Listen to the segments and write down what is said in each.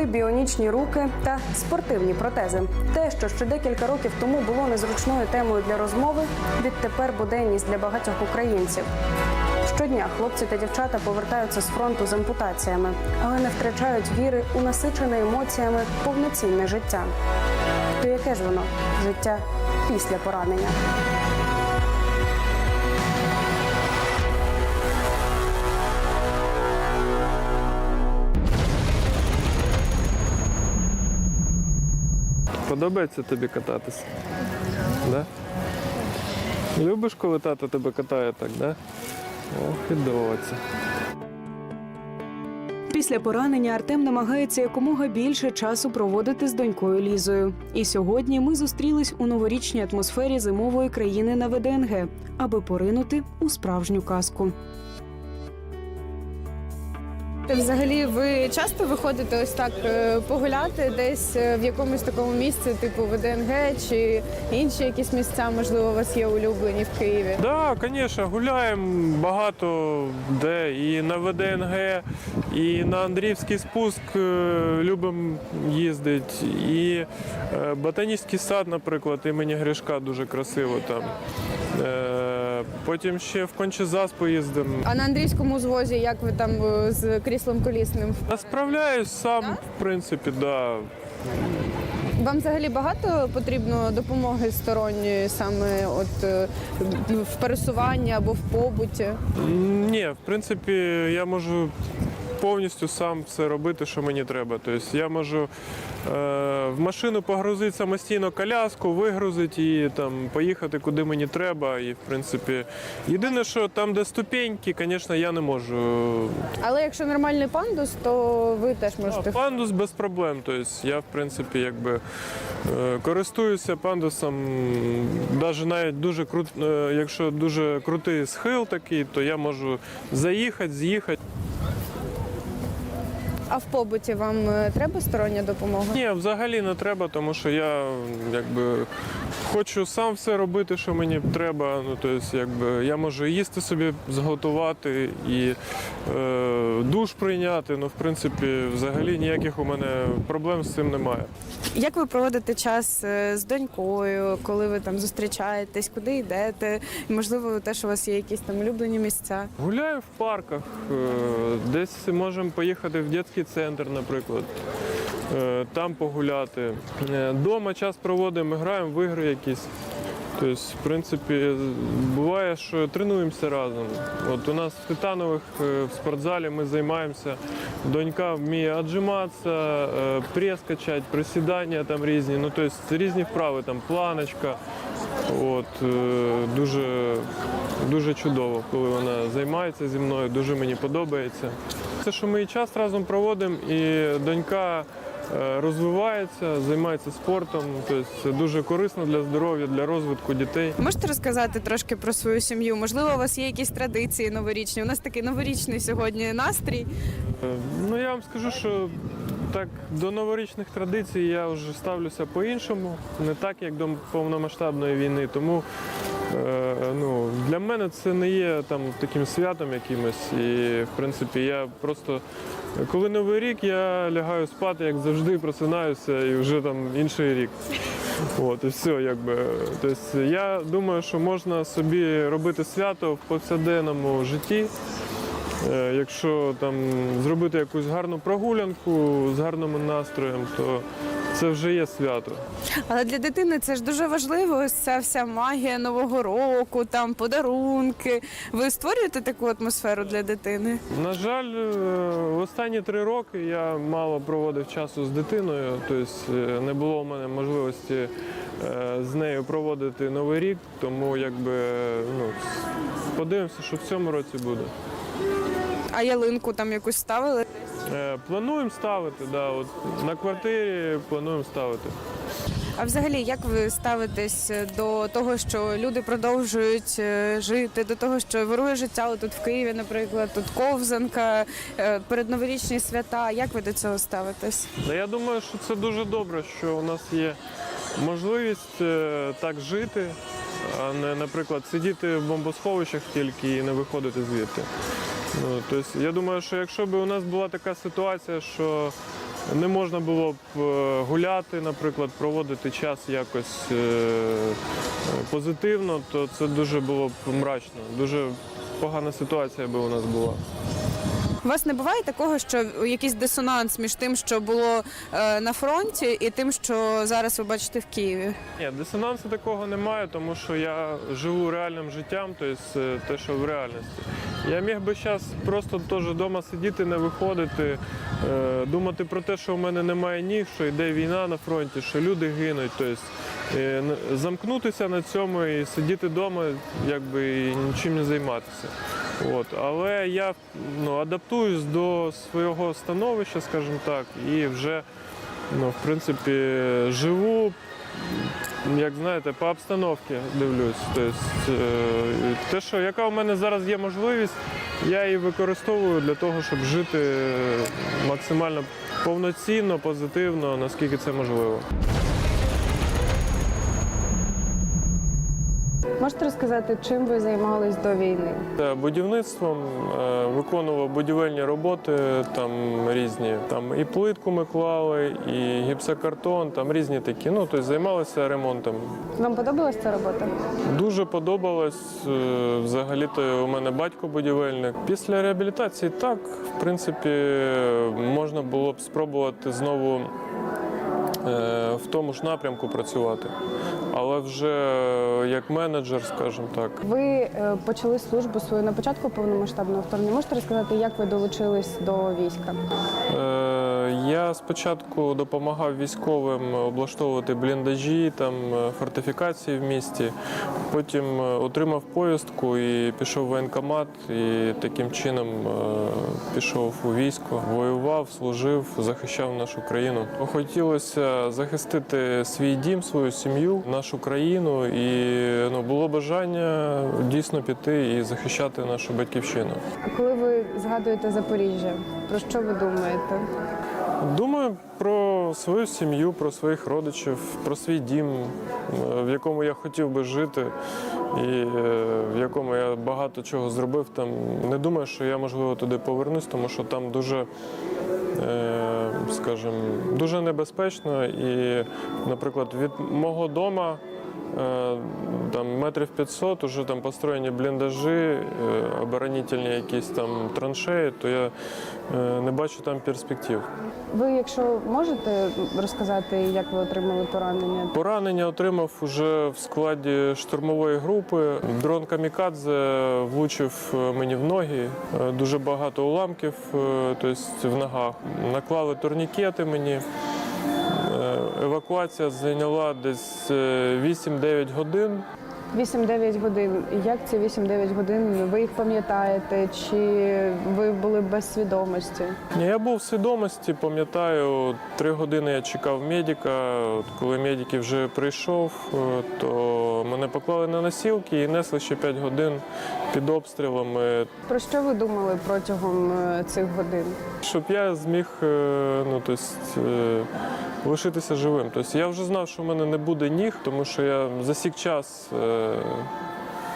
ноги, біонічні руки та спортивні протези. Те, що ще декілька років тому було незручною темою для розмови, відтепер буденність для багатьох українців. Щодня хлопці та дівчата повертаються з фронту з ампутаціями, але не втрачають віри у насичене емоціями повноцінне життя. То яке ж воно життя після поранення? Подобається тобі кататися? Да? Любиш, коли тато тебе катає так, да? Ох, і доця. Після поранення Артем намагається якомога більше часу проводити з донькою Лізою. І сьогодні ми зустрілись у новорічній атмосфері зимової країни на ВДНГ, аби поринути у справжню казку. Взагалі, ви часто виходите ось так е, погуляти десь е, в якомусь такому місці, типу ВДНГ чи інші якісь місця, можливо, у вас є улюблені в Києві? Так, да, звісно, гуляємо багато де. І на ВДНГ, і на Андріївський спуск е, любимо їздити. І Ботанічний сад, наприклад, імені Гришка дуже красиво там. Потім ще в Кончезас поїздимо. А на андрійському звозі, як ви там е, з кріслом колісним? Я справляюсь сам, в принципі, да. Вам взагалі багато потрібно допомоги сторонньої саме от е, в пересуванні або в побуті? Ні, в принципі, я можу повністю сам все робити, що мені треба. Тобто я можу е, в машину погрузити самостійно коляску, вигрузити і там поїхати куди мені треба. І в принципі, єдине, що там, де ступеньки, звісно, я не можу. Але якщо нормальний пандус, то ви теж можете. Пандус без проблем. Тобто я, в принципі, якби е, користуюся пандусом, навіть навіть дуже крут, е, якщо дуже крутий схил такий, то я можу заїхати, з'їхати. А в побуті вам е, треба стороння допомога? Ні, взагалі не треба, тому що я якби хочу сам все робити, що мені треба. Ну тобто, якби я можу їсти собі зготувати і е, душ прийняти. Ну, в принципі, взагалі ніяких у мене проблем з цим немає. Як ви проводите час е, з донькою, коли ви там зустрічаєтесь, куди йдете? Можливо, теж у вас є якісь там улюблені місця? Гуляю в парках, е, десь можемо поїхати в дитячий центр, наприклад. Е, Там погуляти. Е, Дома час проводимо, граємо в ігри якісь. Тобто, в принципі, буває, що тренуємося разом. От у нас в Титанових е, в спортзалі ми займаємося. Донька вміє отжиматися, е, прес качати, присідання там різні. Ну, тобто різні вправи, там планочка. От, дуже, дуже чудово, коли вона займається зі мною, дуже мені подобається. Це, що ми і час разом проводимо, і донька розвивається, займається спортом. Тобто це дуже корисно для здоров'я, для розвитку дітей. Можете розказати трошки про свою сім'ю? Можливо, у вас є якісь традиції новорічні? У нас такий новорічний сьогодні настрій. Е, Ну я вам скажу, що так до новорічних традицій я вже ставлюся по-іншому, не так як до повномасштабної війни. Тому е, ну, для мене це не є там таким святом якимось. І в принципі я просто коли новий рік я лягаю спати, як завжди, просинаюся і вже там інший рік. От і все, якби. Тобто я думаю, що можна собі робити свято в повсякденному житті. Е, Якщо там зробити якусь гарну прогулянку з гарним настроєм, то це вже є свято. Але для дитини це ж дуже важливо. Ось ця вся магія нового року, там подарунки. Ви створюєте таку атмосферу для дитини? На жаль, е, в останні три роки я мало проводив часу з дитиною, тобто е, не було в мене можливості е, з нею проводити новий рік, тому якби ну, подивимося, що в цьому році буде. А ялинку там якусь ставили? Е, Плануємо ставити, да, от на квартирі плануємо ставити. А взагалі, як ви ставитесь до того, що люди продовжують е, жити, до того, що вирує життя тут в Києві, наприклад, тут ковзанка, е, передноворічні свята. Як ви до цього ставитесь? Та я думаю, що це дуже добре, що у нас є можливість е, так жити, а не, наприклад, сидіти в бомбосховищах тільки і не виходити звідти. Ну, тобто, я думаю, що якщо б у нас була така ситуація, що не можна було б е, гуляти, наприклад, проводити час якось е, позитивно, то це дуже було б мрачно. Дуже погана ситуація би у нас була. У вас не буває такого, що якийсь дисонанс між тим, що було е, на фронті, і тим, що зараз ви бачите в Києві? Ні, дисонансу такого немає, тому що я живу реальним життям, тобто те, що в реальності. Я міг би зараз просто теж вдома сидіти, не виходити, е, думати про те, що в мене немає ніг, що йде війна на фронті, що люди гинуть. Тобто е, замкнутися на цьому і сидіти вдома, якби і нічим не займатися. От. Але я ну, адаптуюсь до свого становища, скажімо так, і вже ну, в принципі живу як знаєте, по обстановці дивлюсь. Тобто, е, те, що яка у мене зараз є можливість, я її використовую для того, щоб жити максимально повноцінно, позитивно, наскільки це можливо. Можете розказати, чим ви займались до війни? Будівництвом е, виконував будівельні роботи там різні. Там і плитку ми клали, і гіпсокартон, там різні такі. Ну, тобто займалися ремонтом. Вам подобалась ця робота? Дуже подобалось. Е, Взагалі-то у мене батько будівельник. Після реабілітації так, в принципі, можна було б спробувати знову е, в тому ж напрямку працювати. Але вже е, як менеджер, скажімо так. Ви е, почали службу свою на початку повномасштабного вторгнення. Можете розказати, як ви долучились до війська? Е, Я спочатку допомагав військовим облаштовувати бліндажі, там е, фортифікації в місті. Потім е, отримав повістку і пішов в воєнкомат, і таким чином е, пішов у військо, воював, служив, захищав нашу країну. Хотілося захистити свій дім, свою сім'ю, нашу країну, і ну, було бажання дійсно піти і захищати нашу батьківщину. А коли ви згадуєте Запоріжжя, про що ви думаєте? Думаю про свою сім'ю, про своїх родичів, про свій дім, е, в якому я хотів би жити, і е, якому я багато чого зробив. Там не думаю, що я можливо туди повернусь, тому що там дуже. е, Скажімо, дуже небезпечно і, наприклад, від мого дома е, там метрів 500 уже там построєні бліндажі, е, оборонительні якісь там траншеї, то я е, не бачу там перспектив. Ви, якщо можете розказати, як ви отримали поранення? Поранення отримав уже в складі штурмової групи. Дрон Камікадзе влучив е, мені в ноги. Е, Дуже багато уламків, е, тобто в ногах. Наклали турнікети мені. Евакуація зайняла десь е, 8-9 годин. 8-9 годин. Як ці 8-9 годин? Ви їх пам'ятаєте? Чи ви були без свідомості? Я був в свідомості, пам'ятаю, три години я чекав медика. Коли медик вже прийшов, е, то мене поклали на носілки і несли ще 5 годин під обстрілами, Про що ви думали протягом е, цих годин? щоб я зміг е, ну, тобто, е, лишитися живим. Тобто я вже знав, що в мене не буде ніг, тому що я засік час.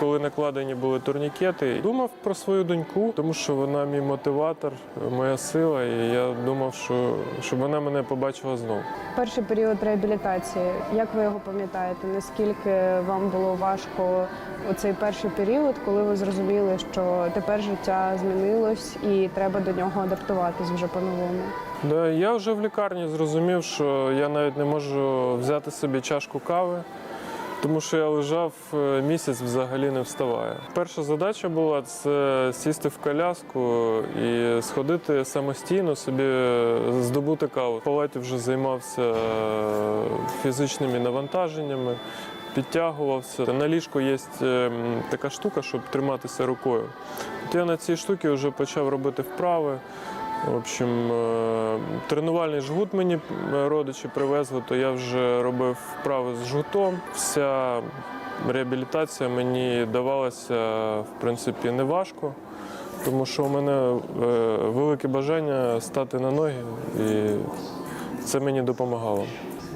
Коли накладені були турнікети, думав про свою доньку, тому що вона мій мотиватор, моя сила, і я думав, що щоб вона мене побачила знову. Перший період реабілітації. Як ви його пам'ятаєте? Наскільки вам було важко у цей перший період, коли ви зрозуміли, що тепер життя змінилось і треба до нього адаптуватись вже по-новому? Да, я вже в лікарні зрозумів, що я навіть не можу взяти собі чашку кави, тому що я лежав е, місяць взагалі не вставає. Перша задача була це сісти в коляску і сходити самостійно собі е, здобути каву. В палаті вже займався е, фізичними навантаженнями. Підтягувався. На ліжку є така штука, щоб триматися рукою. От я на цій штуці вже почав робити вправи. В общем, тренувальний жгут мені е, родичі привезли, то я вже робив вправи з жгутом. Вся реабілітація мені давалася, в принципі, неважко, тому що у мене е, велике бажання стати на ноги, і це мені допомагало.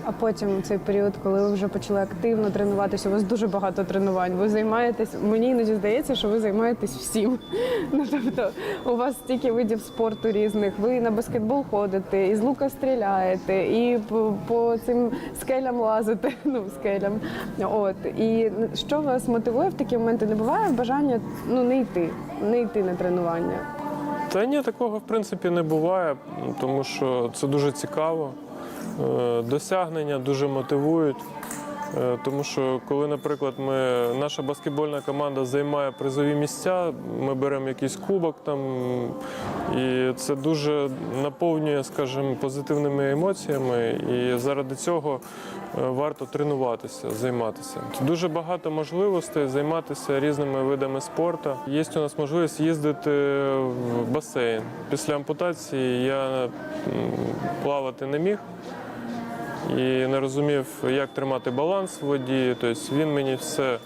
А потім цей період, коли ви вже почали активно тренуватися, у вас дуже багато тренувань. Ви займаєтесь, мені іноді здається, що ви займаєтесь всім. Ну тобто, у вас стільки видів спорту різних. Ви на баскетбол ходите, із лука стріляєте, і по, по цим скелям лазите. Ну, скелям. От і що вас мотивує в такі моменти? Не буває бажання ну не йти, не йти на тренування. Та ні, такого в принципі не буває, тому що це дуже цікаво. Е, Досягнення дуже мотивують. Е, Тому що коли, наприклад, ми, наша баскетбольна команда займає призові місця, ми беремо якийсь кубок там, і це дуже наповнює, скажімо, позитивними емоціями. І заради цього е, варто тренуватися, займатися. Дуже багато можливостей займатися різними видами спорту. Є у нас можливість їздити в басейн. Після ампутації я плавати не міг і не розумів, як тримати баланс в воді. Тобто він мені все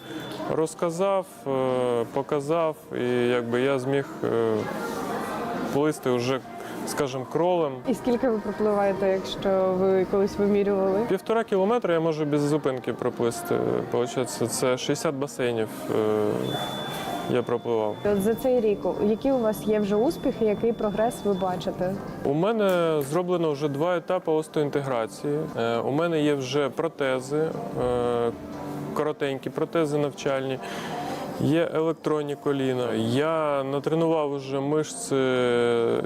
розказав, е, показав, і якби я зміг е, плисти вже, скажімо, кролем. І скільки ви пропливаєте, якщо ви колись вимірювали? Півтора кілометра я можу без зупинки проплисти. Получається, це 60 басейнів е, я пропливав. От за цей рік, які у вас є вже успіхи, який прогрес ви бачите? У мене зроблено вже два етапи остеоінтеграції. Е, У мене є вже протези, е, коротенькі протези навчальні. Є електронні коліна. Я натренував вже мишці,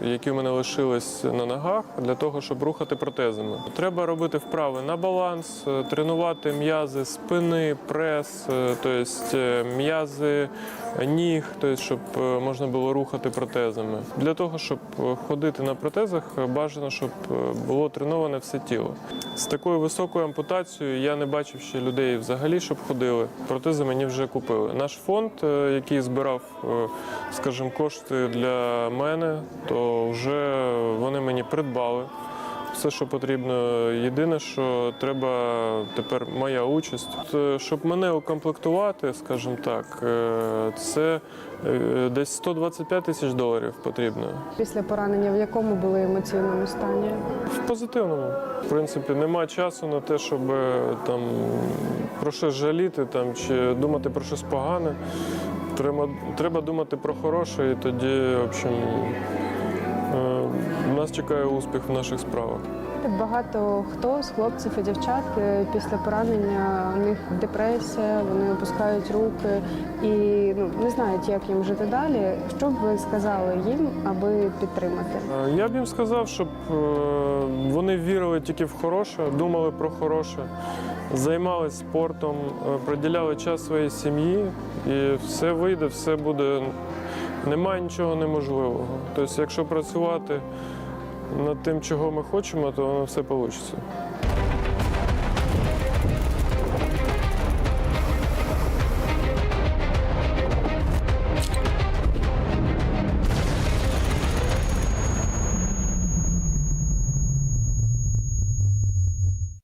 які в мене лишились на ногах, для того, щоб рухати протезами. Треба робити вправи на баланс, е, тренувати м'язи спини, прес, е, тобто е, м'язи ніг, тобто, щоб можна було рухати протезами. Для того, щоб ходити на протезах, бажано, щоб було треноване все тіло. З такою високою ампутацією я не бачив ще людей взагалі, щоб ходили. Протези мені вже купили. Наш фонд, е, який збирав, е, скажімо, кошти для мене, то вже вони мені придбали. Все, що потрібно. Єдине, що треба тепер моя участь. Е, Щоб мене укомплектувати, скажімо так, е, це е, десь 125 тисяч доларів потрібно. Після поранення в якому були емоційному стані? В позитивному. В принципі, нема часу на те, щоб там про щось жаліти там, чи думати про щось погане. Треба, треба думати про хороше, і тоді, в общем, нас чекає успіх в наших справах. Багато хто з хлопців і дівчат е, після поранення у них депресія, вони опускають руки і ну, не знають, як їм жити далі. Що б ви сказали їм, аби підтримати? Е, Я б їм сказав, щоб е, вони вірили тільки в хороше, думали про хороше, займалися спортом, приділяли час своїй сім'ї, і все вийде, все буде. Немає нічого неможливого. Тобто, якщо працювати над тим, чого ми хочемо, то воно все вийде.